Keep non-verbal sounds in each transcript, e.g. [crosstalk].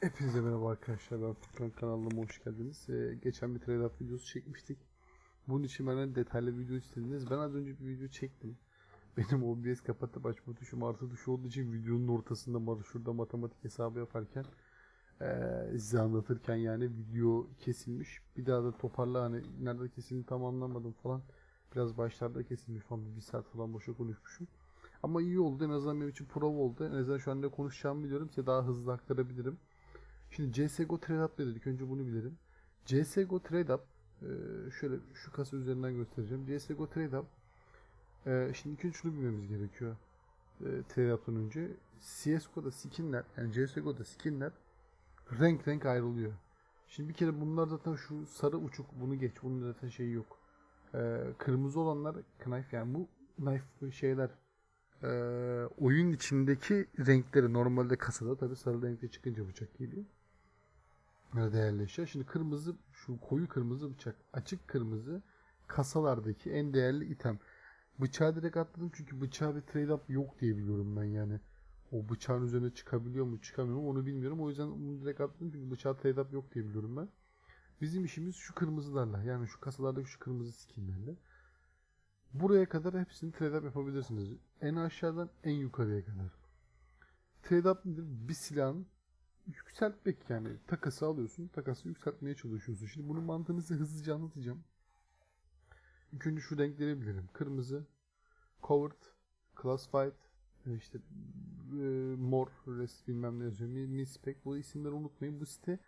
Hepinize merhaba arkadaşlar. Ben Furkan kanalıma hoş geldiniz. Ee, geçen bir trade up videosu çekmiştik. Bunun için benden detaylı video istediniz. Ben az önce bir video çektim. [laughs] Benim OBS kapatıp açma tuşum artı tuşu olduğu için videonun ortasında şurada matematik hesabı yaparken ee, size anlatırken yani video kesilmiş. Bir daha da toparla hani nerede kesildi tam anlamadım falan. Biraz başlarda kesilmiş falan bir saat falan boşa konuşmuşum. Ama iyi oldu. En azından benim için prova oldu. En azından şu an ne konuşacağımı biliyorum. Size daha hızlı aktarabilirim. Şimdi CSGO Trade Up ne dedik? Önce bunu bilelim. CSGO Trade Up e, şöyle şu kasa üzerinden göstereceğim. CSGO Trade Up e, şimdi ilk önce şunu bilmemiz gerekiyor. E, Trade Up'tan önce CSGO'da skinler yani CSGO'da skinler renk renk ayrılıyor. Şimdi bir kere bunlar zaten şu sarı uçuk bunu geç. Bunun zaten şeyi yok. Kırmızı olanlar knife yani bu knife şeyler e, oyun içindeki renkleri normalde kasada tabi sarı renkte çıkınca bıçak geliyor. Değerli eşya. Şimdi kırmızı şu koyu kırmızı bıçak açık kırmızı kasalardaki en değerli item. Bıçağı direkt atladım çünkü bıçağı bir trade up yok diye biliyorum ben yani. O bıçağın üzerine çıkabiliyor mu çıkamıyor mu onu bilmiyorum. O yüzden bunu direkt atladım çünkü bıçağı trade up yok diye biliyorum ben. Bizim işimiz şu kırmızılarla yani şu kasalardaki şu kırmızı skinlerle. Buraya kadar hepsini trade up yapabilirsiniz. En aşağıdan en yukarıya kadar. Trade up nedir? Bir silahın yükseltmek yani. Takası alıyorsun, takası yükseltmeye çalışıyorsun. Şimdi bunun mantığını size hızlıca anlatacağım. İlk önce şu renkleri bilelim. Kırmızı, covered, classified, e, işte e, mor, rest bilmem ne yazıyor. Mi- Mispec. Bu isimleri unutmayın. Bu site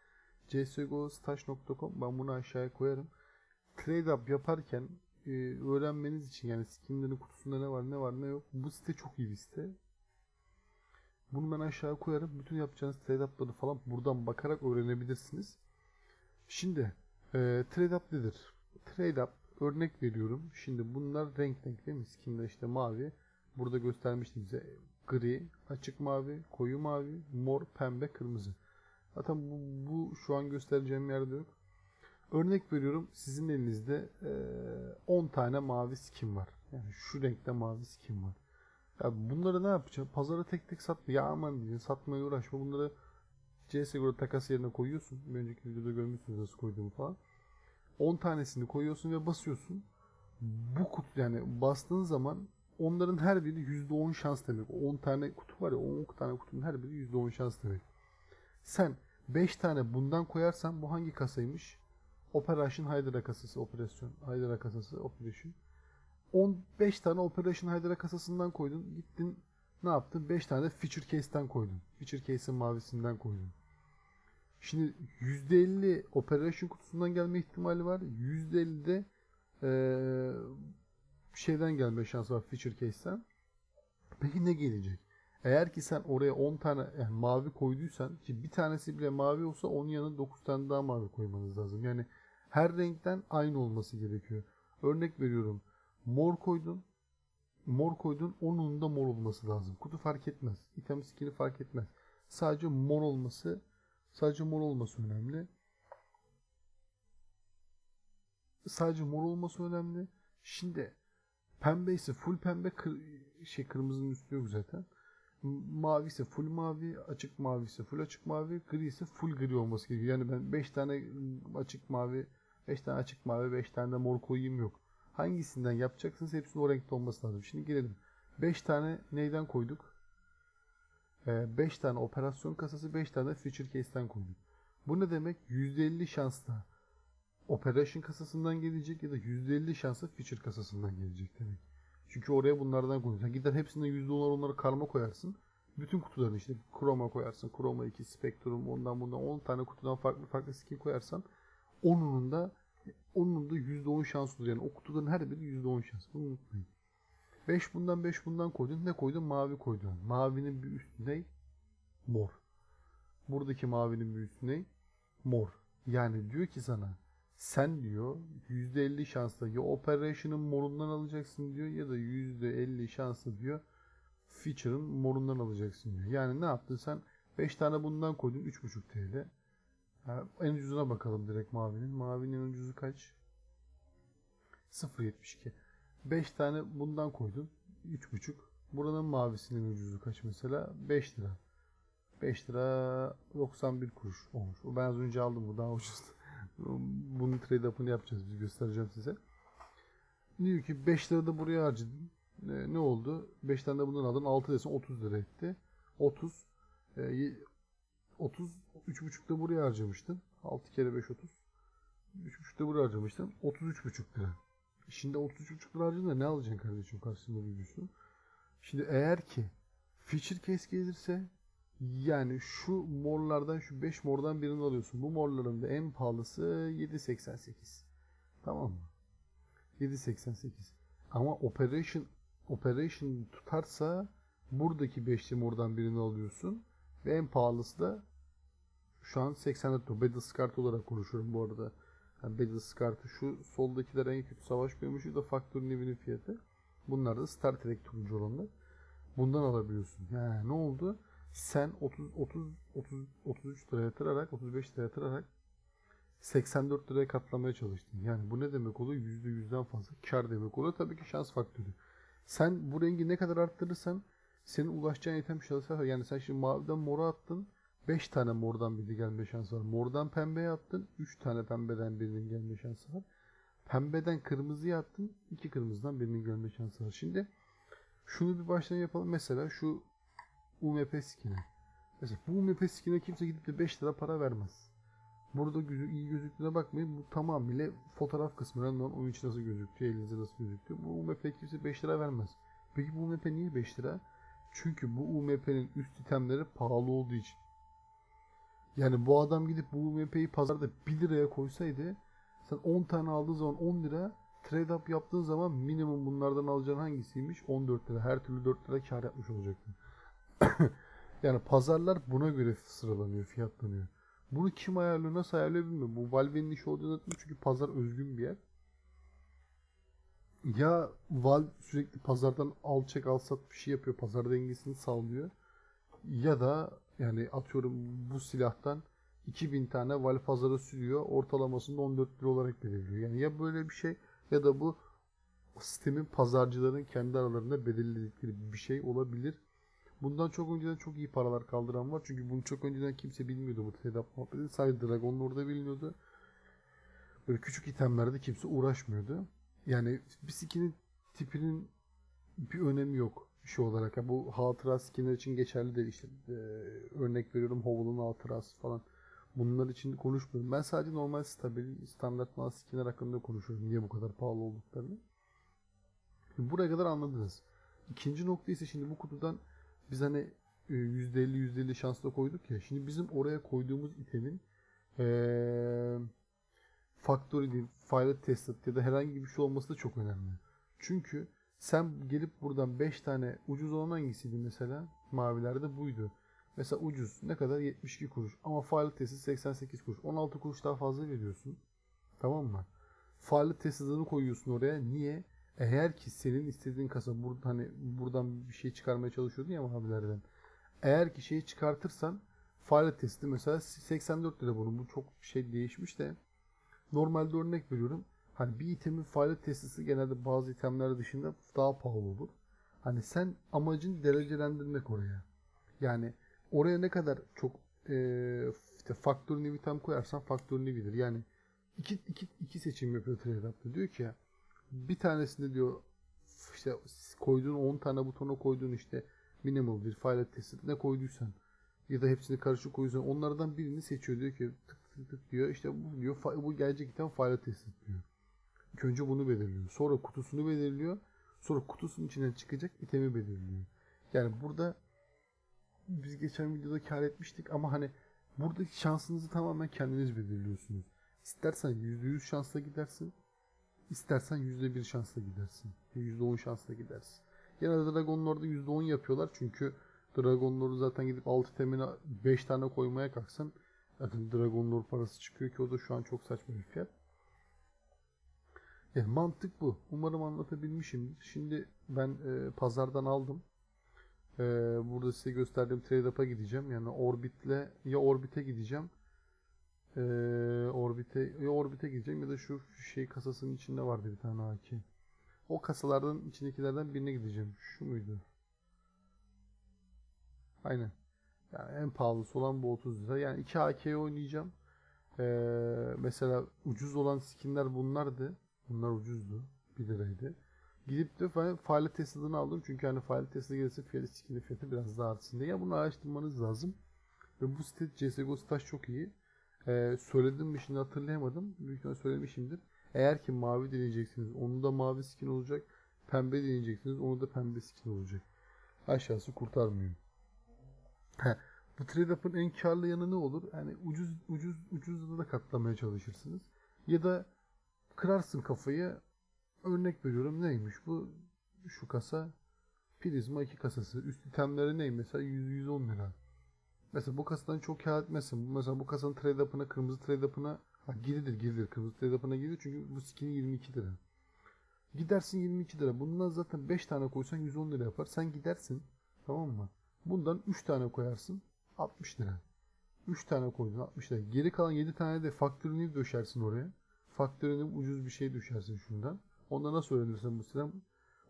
csgostash.com. Ben bunu aşağıya koyarım. Trade up yaparken e, öğrenmeniz için yani skinlerin kutusunda ne var ne var ne yok. Bu site çok iyi bir site. Bunu ben aşağı koyarım. Bütün yapacağınız trade up'ları falan buradan bakarak öğrenebilirsiniz. Şimdi e, trade up nedir? Trade up örnek veriyorum. Şimdi bunlar renk renk değil mi? Skinler işte mavi. Burada göstermiştim size. Gri, açık mavi, koyu mavi, mor, pembe, kırmızı. Zaten bu, bu şu an göstereceğim yerde yok. Örnek veriyorum sizin elinizde eee, 10 tane mavi skin var. Yani şu renkte mavi skin var. Ya bunları ne yapacağım? Pazara tek tek satma. Ya aman diyeceksin satmaya uğraşma. Bunları CSGO takas yerine koyuyorsun. Bir önceki videoda görmüşsünüz nasıl koyduğumu falan. 10 tanesini koyuyorsun ve basıyorsun. Bu kutu yani bastığın zaman onların her biri %10 şans demek. 10 tane kutu var ya 10 tane kutunun her biri %10 şans demek. Sen 5 tane bundan koyarsan bu hangi kasaymış? Operation Hydra kasası, operasyon Hydra kasası, operation. 15 tane Operation Hydra kasasından koydun. Gittin ne yaptın? 5 tane Feature Case'ten koydun. Feature Case'in mavisinden koydun. Şimdi %50 Operation kutusundan gelme ihtimali var. %50 de eee, şeyden gelme şansı var Feature Case'ten. Peki ne gelecek? Eğer ki sen oraya 10 tane yani mavi koyduysan ki bir tanesi bile mavi olsa onun yanına 9 tane daha mavi koymanız lazım. Yani her renkten aynı olması gerekiyor. Örnek veriyorum. Mor koydun. Mor koydun. Onun da mor olması lazım. Kutu fark etmez. İtem skin'i fark etmez. Sadece mor olması sadece mor olması önemli. Sadece mor olması önemli. Şimdi pembe ise full pembe kır, şey kırmızının üstü yok zaten. Mavi ise full mavi, açık mavi ise full açık mavi, gri ise full gri olması gerekiyor. Yani ben 5 tane açık mavi, 5 tane açık mavi, 5 tane de mor koyayım yok. Hangisinden yapacaksınız hepsinin o renkte olması lazım. Şimdi gelelim. 5 tane neyden koyduk? 5 tane operasyon kasası, 5 tane feature case'ten koyduk. Bu ne demek? %50 şansla operation kasasından gelecek ya da %50 şansla feature kasasından gelecek demek. Çünkü oraya bunlardan koyuyorsun. Sen gider hepsinden %10'lar onları karma koyarsın. Bütün kutuların işte Chroma koyarsın. Chroma 2, Spectrum, ondan bundan 10 tane kutudan farklı farklı skin koyarsan onun da onun da %10 şans olur. Yani o kutuların her biri %10 şans. Bunu unutmayın. 5 bundan 5 bundan koydun. Ne koydun? Mavi koydun. Mavinin bir üstü ne? Mor. Buradaki mavinin bir üstü ne? Mor. Yani diyor ki sana sen diyor %50 şansla ya Operation'ın morundan alacaksın diyor ya da %50 şansla diyor Feature'ın morundan alacaksın diyor. Yani ne yaptın sen? 5 tane bundan koydun 3.5 TL. En ucuzuna bakalım direkt mavinin. Mavinin en ucuzu kaç? 0.72. 5 tane bundan koydun 3.5. Buranın mavisinin ucuzu kaç mesela? 5 lira. 5 lira 91 kuruş olmuş. O ben az önce aldım bu daha ucuz. [laughs] Bunun trade up'ını yapacağız biz göstereceğim size. Diyor ki 5 lira da buraya harcadın. E, ne oldu? 5 tane de bundan aldın. 6 desin 30 lira etti. 30 e, y- 30 3,5 da buraya harcamıştın. 6 kere 5 30. 3,5 da buraya harcamıştın. 33,5 lira. Şimdi 33,5 lira harcadın da ne alacaksın kardeşim karşısında büyüsün? Şimdi eğer ki feature case gelirse yani şu morlardan şu 5 mordan birini alıyorsun. Bu morların da en pahalısı 7.88. Tamam mı? 7.88. Ama operation operation tutarsa buradaki 5'li mordan birini alıyorsun ve en pahalısı da şu an 84 lira. Battle Scar olarak konuşuyorum bu arada. Yani Battle Scar'ı şu soldakiler en kötü savaş görmüşü de Faktörün evinin fiyatı. Bunlar da Star Trek turuncu olanlar. Bundan alabiliyorsun. Yani ne oldu? Sen 30 30 30 33 lira yatırarak 35 lira yatırarak 84 liraya katlamaya çalıştın. Yani bu ne demek oluyor? %100'den fazla kar demek oluyor. Tabii ki şans faktörü. Sen bu rengi ne kadar arttırırsan senin ulaşacağın item şansı yani sen şimdi maviden mora attın 5 tane mordan biri gelme şansı var. Mordan pembeye attın 3 tane pembeden birinin gelme şansı var. Pembeden kırmızıya attın 2 kırmızıdan birinin gelme şansı var. Şimdi şunu bir baştan yapalım. Mesela şu UMP skin'e. Mesela bu UMP skin'e kimse gidip de 5 lira para vermez. Burada gözü, iyi gözüktüğüne bakmayın. Bu tamamıyla fotoğraf kısmı. Önemli olan oyun içi nasıl gözüktü, elinizde nasıl gözüktü. Bu UMP kimse 5 lira vermez. Peki bu UMP niye 5 lira? Çünkü bu UMP'nin üst itemleri pahalı olduğu için. Yani bu adam gidip bu UMP'yi pazarda 1 liraya koysaydı sen 10 tane aldığın zaman 10 lira trade up yaptığın zaman minimum bunlardan alacağın hangisiymiş? 14 lira. Her türlü 4 lira kar yapmış olacaktın. [coughs] yani pazarlar buna göre sıralanıyor, fiyatlanıyor. Bunu kim ayarlıyor, nasıl ayarlıyor bilmiyorum. Bu Valve'nin işi olduğunu çünkü pazar özgün bir yer. Ya Valve sürekli pazardan al çek al sat bir şey yapıyor. Pazar dengesini sağlıyor. Ya da yani atıyorum bu silahtan 2000 tane Valve pazara sürüyor. Ortalamasını 14 lira olarak belirliyor. Yani ya böyle bir şey ya da bu sistemin pazarcıların kendi aralarında belirledikleri bir şey olabilir. Bundan çok önceden çok iyi paralar kaldıran var. Çünkü bunu çok önceden kimse bilmiyordu bu up muhabbeti. Sadece Dragon Lord'da biliniyordu. Böyle küçük itemlerde kimse uğraşmıyordu. Yani bir skinin tipinin bir önemi yok şey olarak. Yani bu hatıra skinler için geçerli değil. İşte e, örnek veriyorum Hovel'ın hatırası falan. Bunlar için konuşmuyorum. Ben sadece normal stabil, standart mal skinler hakkında konuşuyorum. Niye bu kadar pahalı olduklarını. Şimdi buraya kadar anladınız. İkinci nokta ise şimdi bu kutudan biz hani e, %50 %50 şansla koyduk ya. Şimdi bizim oraya koyduğumuz itemin ee, factory değil, file tested ya da herhangi bir şey olması da çok önemli. Çünkü sen gelip buradan 5 tane ucuz olan hangisiydi mesela? Mavilerde buydu. Mesela ucuz ne kadar? 72 kuruş. Ama tested 88 kuruş. 16 kuruş daha fazla veriyorsun. Tamam mı? File tested'ını koyuyorsun oraya. Niye? Eğer ki senin istediğin kasa burada hani buradan bir şey çıkarmaya çalışıyordun ya mavilerden. Eğer ki şeyi çıkartırsan fare testi mesela 84 lira bunun. Bu çok şey değişmiş de normalde örnek veriyorum. Hani bir itemin fare testisi genelde bazı itemler dışında daha pahalı olur. Hani sen amacın derecelendirmek oraya. Yani oraya ne kadar çok e, işte faktör new item koyarsan faktör new'idir. Yani iki, iki, iki seçim yapıyor TradeUp'ta. Diyor ki ya bir tanesinde diyor işte koyduğun 10 tane butona koyduğun işte minimal bir file testi ne koyduysan ya da hepsini karışık koyuyorsan onlardan birini seçiyor diyor ki tık tık tık diyor işte bu diyor bu gelecek item file testi diyor. İlk önce bunu belirliyor. Sonra kutusunu belirliyor. Sonra kutusunun içinden çıkacak itemi belirliyor. Yani burada biz geçen videoda kar etmiştik ama hani buradaki şansınızı tamamen kendiniz belirliyorsunuz. İstersen %100 şansla gidersin. İstersen %1 şansla gidersin. %10 şansla gidersin. Genelde Dragon Lord'da %10 yapıyorlar çünkü Dragon Lord'u zaten gidip 6 temine 5 tane koymaya kalksan zaten Dragon Lord parası çıkıyor ki o da şu an çok saçma bir fiyat. Yani mantık bu. Umarım anlatabilmişimdir. Şimdi ben e, pazardan aldım. E, burada size gösterdiğim trade up'a gideceğim. Yani Orbit'le ya Orbit'e gideceğim. E, Orbit'e ya Orbit'e gideceğim ya da şu şey kasasının içinde vardı bir tane AK. O kasalardan içindekilerden birine gideceğim. Şu muydu? Aynen. Yani en pahalısı olan bu 30 lira. Yani 2 AK'ye oynayacağım. Ee, mesela ucuz olan skinler bunlardı. Bunlar ucuzdu. 1 liraydı. Gidip de ben File Tesla'dan aldım. Çünkü hani File Tesla gelirse fiyatı skinin fiyatı biraz daha artsın diye. Ya bunu araştırmanız lazım. Ve bu site CSGO staj çok iyi. Ee, söyledim mi şimdi hatırlayamadım. Büyük ihtimalle söylemişimdir. Eğer ki mavi deneyeceksiniz. Onun da mavi skin olacak. Pembe deneyeceksiniz. Onu da pembe skin olacak. Aşağısı kurtarmıyor. Bu trade up'ın en karlı yanı ne olur? Yani ucuz ucuz ucuzda da katlamaya çalışırsınız. Ya da kırarsın kafayı. Örnek veriyorum neymiş bu? Şu kasa Prizma 2 kasası. Üst itemleri ney mesela 100 110 lira. Mesela bu kasadan çok kâr etmezsin. Mesela bu kasanın trade up'ına, kırmızı trade up'ına ha, girilir girilir. Kırmızı trade up'ına girilir çünkü bu skin 22 lira. Gidersin 22 lira. Bundan zaten 5 tane koysan 110 lira yapar. Sen gidersin. Tamam mı? Bundan 3 tane koyarsın. 60 lira. 3 tane koydun 60 lira. Geri kalan 7 tane de faktörünü döşersin oraya. Faktörünü ucuz bir şey düşersin şundan. Onda nasıl öğrenirsen bu siteden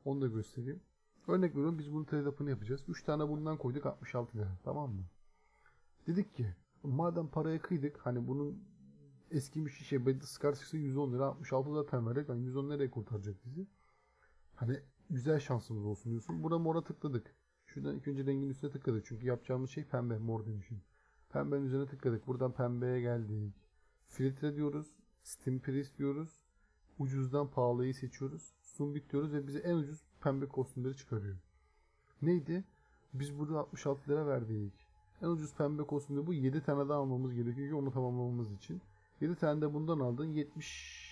onu da göstereyim. Örnek veriyorum biz bunun trade yapacağız. 3 tane bundan koyduk 66 lira. Tamam mı? Dedik ki madem paraya kıydık hani bunun eskimiş şey Battle Scar çıksa 110 lira 66 zaten verdik. Yani 110 nereye kurtaracak bizi? Hani güzel şansımız olsun diyorsun. Buna mora tıkladık. Şuradan ilk önce rengin üstüne tıkladık. Çünkü yapacağımız şey pembe. Mor demişim. Pembenin üzerine tıkladık. Buradan pembeye geldik. Filtre diyoruz. Steam Price diyoruz. Ucuzdan pahalıyı seçiyoruz. Sumbit diyoruz ve bize en ucuz pembe kostümleri çıkarıyor. Neydi? Biz burada 66 lira verdik. En ucuz pembe kostümde bu. 7 tane daha almamız gerekiyor ki onu tamamlamamız için. 7 tane de bundan aldın. 70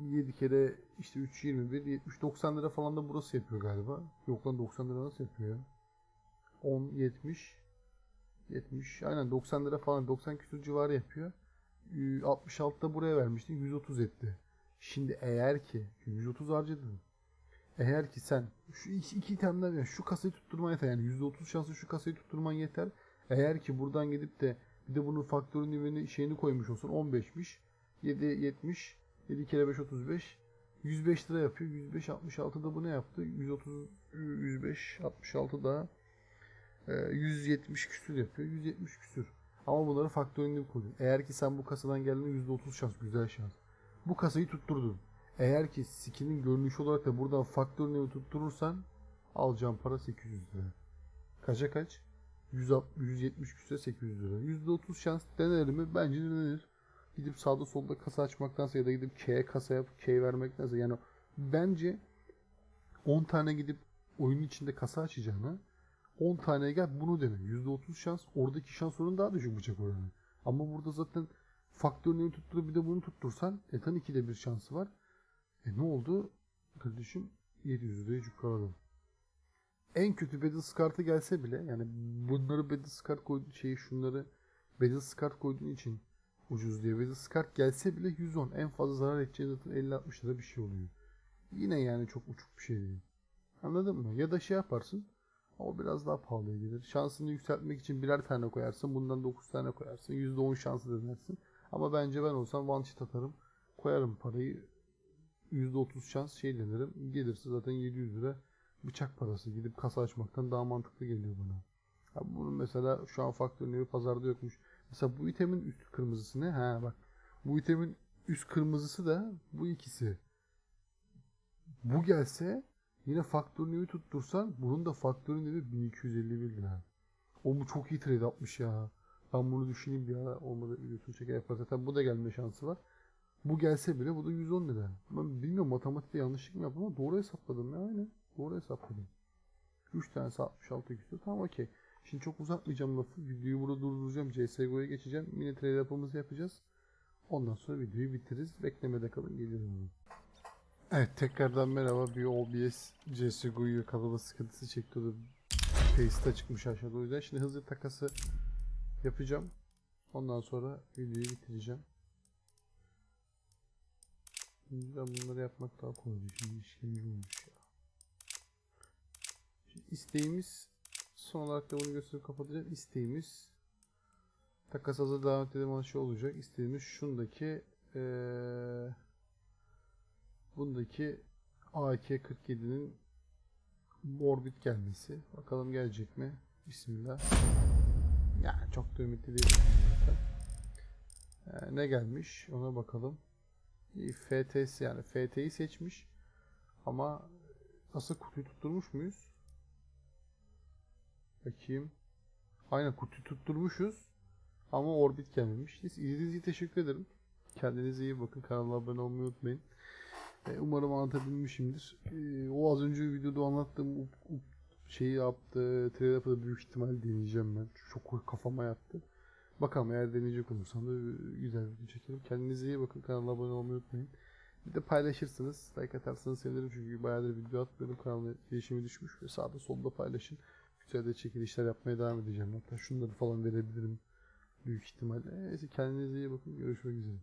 7 kere işte 3 21 70 90 lira falan da burası yapıyor galiba. Yok lan 90 lira nasıl yapıyor ya? 10 70 70 aynen 90 lira falan 90 küsur civarı yapıyor. 66 da buraya vermiştin 130 etti. Şimdi eğer ki 130 harcadın. Eğer ki sen şu iki, iki itemden yani şu kasayı tutturman yeter. Yani %30 şansı şu kasayı tutturman yeter. Eğer ki buradan gidip de bir de bunun faktörünü şeyini koymuş olsun 15'miş. 7 70 7 kere 5 35 105 lira yapıyor. 105 66 da bu ne yaptı? 130 105 66 da 170 küsür yapıyor. 170 küsür. Ama bunları faktörünü koydun. Eğer ki sen bu kasadan geldiğinde %30 şans, güzel şans. Bu kasayı tutturdun. Eğer ki skinin görünüşü olarak da buradan faktörünü tutturursan alacağın para 800 lira. Kaça kaç? 160, 170 küsür 800 lira. %30 şans denir mi? Bence denir. Gidip sağda solda kasa açmaktansa ya da gidip K'ye kasa yapıp K vermektense yani bence 10 tane gidip oyunun içinde kasa açacağına 10 taneye gel bunu dene. %30 şans oradaki şans oranı daha düşük bıçak oranı. Ama burada zaten faktörünü tutturup bir de bunu tuttursan etan 2'de bir şansı var. E ne oldu? Kardeşim 700 liraya cukkaladım. En kötü Battle Scar'ta gelse bile yani bunları Battle Scar koyduğun şeyi şunları Battle Scar koyduğun için ucuz diye Battle Scar gelse bile 110 en fazla zarar edeceği zaten 50-60 lira bir şey oluyor. Yine yani çok uçuk bir şey değil. Anladın mı? Ya da şey yaparsın o biraz daha pahalıya gelir. Şansını yükseltmek için birer tane koyarsın. Bundan 9 tane koyarsın. %10 şansı denersin. Ama bence ben olsam one shot atarım. Koyarım parayı. %30 şans şey denerim. Gelirse zaten 700 lira bıçak parası. Gidip kasa açmaktan daha mantıklı geliyor bana. Ya bunun mesela şu an faktörleri pazarda yokmuş. Mesela bu itemin üst kırmızısı ne? Ha bak. Bu itemin üst kırmızısı da bu ikisi. Bu gelse yine faktörünü tuttursan bunun da faktörün evi 1251 lira. O bu çok iyi trade yapmış ya. Ben bunu düşüneyim bir ara olmadı videosunu çeker yapar. Zaten bu da gelme şansı var. Bu gelse bile bu da 110 lira. Ben bilmiyorum matematikte yanlışlık mı yaptım ama doğru hesapladım ya aynen. Doğru hesapladım. 3 tanesi 66 küsur. Tamam okey. Şimdi çok uzatmayacağım lafı. Videoyu burada durduracağım. CSGO'ya geçeceğim. Mini trade yapımızı yapacağız. Ondan sonra videoyu bitiririz. Beklemede kalın. Gelirim. Evet tekrardan merhaba. Bir OBS CSGO'yu yakalama sıkıntısı çekti. Paste'a çıkmış aşağıda o yüzden. Şimdi hızlı takası yapacağım. Ondan sonra videoyu bitireceğim. Ben bunları yapmak daha kolay. Şimdi işkence olmuş ya. Şimdi isteğimiz son olarak da bunu gösterip kapatacağım. İsteğimiz takas hazır devam edelim şey olacak. İsteğimiz şundaki ee, bundaki AK-47'nin Orbit gelmesi. Bakalım gelecek mi? Bismillah. Yani çok da ümitli değilim. Ee, ne gelmiş? Ona bakalım. FTS yani FT'yi seçmiş. Ama nasıl kutuyu tutturmuş muyuz? Bakayım. Aynen kutuyu tutturmuşuz. Ama orbit gelmemiş. Neyse, İzlediğiniz için teşekkür ederim. Kendinize iyi bakın. Kanala abone olmayı unutmayın. Ee, umarım anlatabilmişimdir. Ee, o az önce videoda anlattığım şeyi yaptı. Trade da büyük ihtimal deneyeceğim ben. Çok kafama yattı. Bakalım eğer deneyecek olursam da güzel bir video çekerim. Kendinize iyi bakın. Kanala abone olmayı unutmayın. Bir de paylaşırsınız. Like atarsanız sevinirim çünkü bayağıdır video atmıyorum. Kanalın gelişimi düşmüş ve sağda solda paylaşın. Güzel de çekilişler yapmaya devam edeceğim. Hatta şunları falan verebilirim. Büyük ihtimalle. Neyse kendinize iyi bakın. Görüşmek üzere.